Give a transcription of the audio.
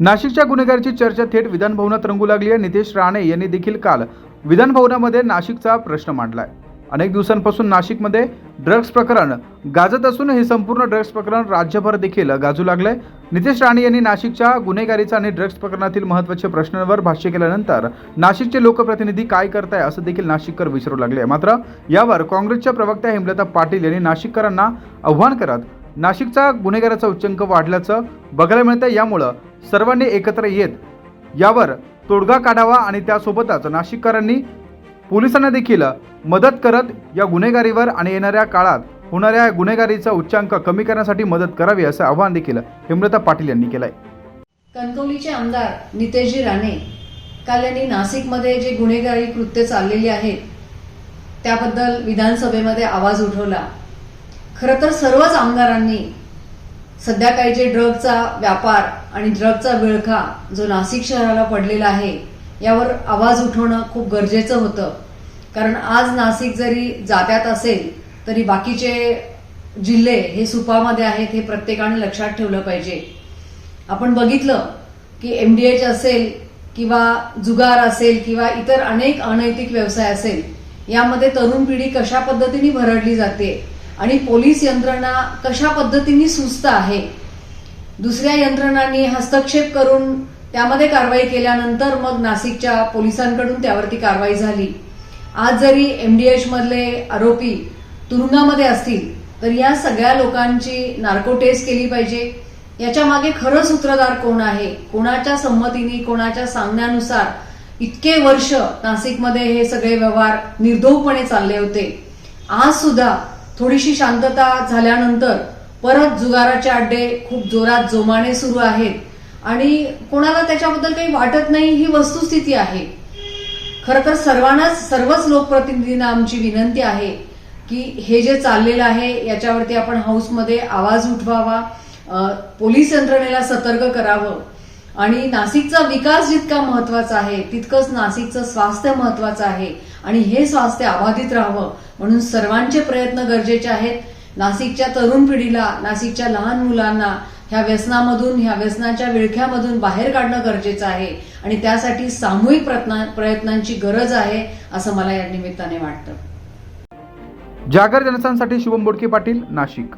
नाशिकच्या गुन्हेगारीची चर्चा थेट विधानभवनात रंगू लागली आहे नितेश राणे यांनी देखील काल विधानभवनामध्ये नाशिकचा प्रश्न मांडलाय. अनेक दिवसांपासून नाशिकमध्ये ड्रग्ज प्रकरण गाजत असून हे संपूर्ण ड्रग्ज प्रकरण राज्यभर देखील गाजू लागलंय. नितेश राणे यांनी नाशिकच्या गुन्हेगारीचा आणि ड्रग्ज प्रकरणातील महत्त्वाच्या प्रश्नांवर भाष्य केल्यानंतर नाशिकचे लोकप्रतिनिधी काय करताय असं देखील नाशिककर विचारू लागले. मात्र यावर काँग्रेसच्या प्रवक्त्या हेमलता पाटील यांनी नाशिककरांना आव्हान करत नाशिकचा गुन्हेगाराचा उच्चंक वाढल्याचं बघायला मिळतं यामुळं सर्वांनी एकत्र येत यावर तोडगा काढावा आणि त्यासोबतच नाशिककरांनी पोलिसांना देखील मदत करत या गुन्हेगारीवर आणि येणाऱ्या काळात होणाऱ्या गुन्हेगारीचा उच्चांक कमी करण्यासाठी मदत करावी असं आवाहन देखील हेमलता पाटील यांनी केलं आहे कणकवलीचे आमदार नितेशजी राणे काल यांनी नाशिकमध्ये जे गुन्हेगारी कृत्य चाललेली आहेत त्याबद्दल विधानसभेमध्ये आवाज उठवला. खरं तर सर्वच आमदारांनी सध्या काही जे ड्रगचा व्यापार आणि ड्रगचा विळखा जो नाशिक शहराला पडलेला आहे यावर आवाज उठवणं खूप गरजेचं होतं. कारण आज नाशिक जरी जात्यात असेल तरी बाकीचे जिल्हे हे सुपामध्ये आहेत हे प्रत्येकाने लक्षात ठेवलं पाहिजे. आपण बघितलं की एम डी एच असेल किंवा जुगार असेल किंवा इतर अनेक अनैतिक व्यवसाय असेल यामध्ये तरुण पिढी कशा पद्धतीने भरडली जाते आणि पोलीस यंत्रणा कशा पद्धतीने सुस्त आहे? दुसऱ्या यंत्रणांनी हस्तक्षेप करून त्यामध्ये कारवाई केल्यानंतर मग नाशिकच्या पोलिसांकडून त्यावरती कारवाई झाली. आज जरी एम डी एचमधले आरोपी तुरुंगामध्ये असतील तर या सगळ्या लोकांची नार्को टेस्ट केली पाहिजे. याच्या मागे खरं सूत्रधार कोण आहे? कोणाच्या संमतीने कोणाच्या सांगण्यानुसार इतके वर्ष नाशिकमध्ये हे सगळे व्यवहार निर्दोषपणे चालले होते. आज सुद्धा थोडीशी शांतता झाल्यानंतर परत जुगाराचे अड्डे खूप जोरात जोमाने सुरू आहेत. आणि कोणाला त्याच्याबद्दल काही वाटत नाही ही वस्तुस्थिती आहे. खरं तर सर्वांनाच सर्वच लोकप्रतिनिधींना आमची विनंती आहे की हे जे चाललेलं आहे याच्यावरती आपण हाऊसमध्ये आवाज उठवावा पोलीस यंत्रणेला सतर्क करावं. आणि नाशिकचा विकास जितका महत्त्वाचा आहे तितकंच नाशिकचं स्वास्थ्य महत्वाचं आहे. आणि हे स्वास्थ्य अबाधित राहावं म्हणून सर्वांचे प्रयत्न गरजेचे आहेत. नाशिकच्या तरुण पिढीला नाशिकच्या लहान मुलांना ह्या व्यसनामधून ह्या व्यसनाच्या विळख्यामधून बाहेर काढणं गरजेचं आहे. आणि त्यासाठी सामूहिक प्रयत्नांची गरज आहे असं मला या निमित्ताने वाटतं. जागर जनसांसाठी शुभम बोडके पाटील नाशिक.